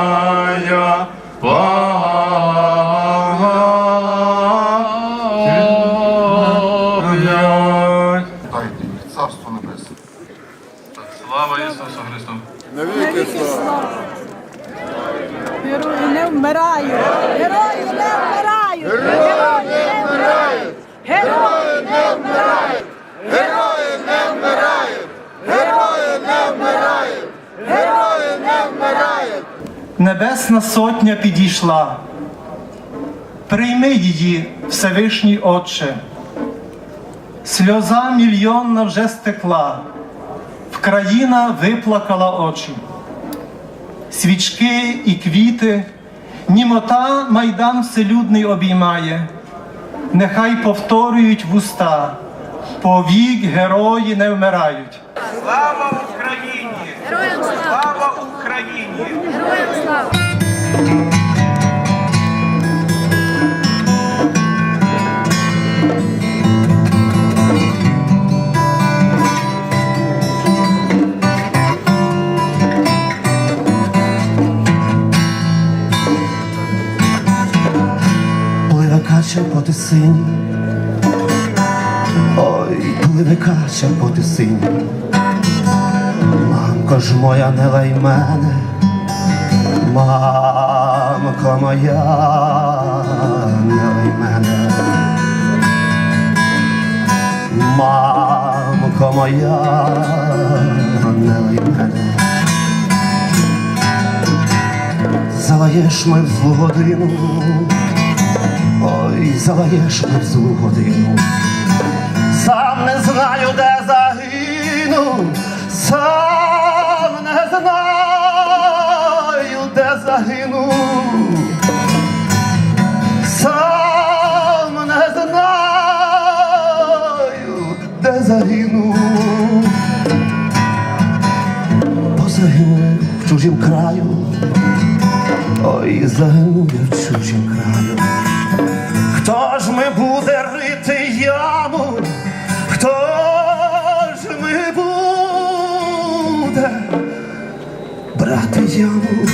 Твоя пам'ять. Дайте їх царство небесне. Слава Ісусу Христу. Герої не вмираю. Герої не вмирають. Небесна сотня підійшла. Прийми її, Всевишній Отче. Сльоза мільйонна вже стекла, Вкраїна виплакала очі. Свічки і квіти, німота майдан вселюдний обіймає. Нехай повторюють вуста, повік герої не вмирають. Слава Героям слава! Пливе кача по тисині, ой, пливе кача по тисині. Мамко ж моя не лай мене, мамко моя не лай мене. Мамко моя не лай мене. Залаєш ми в злу годину, Ой, залаєш ми в злу годину. Де загину. Бо загину в чужім краю. Ой, загинув я в чужім краю. Хто ж ми буде рити яму? Хто ж ми буде брати яму?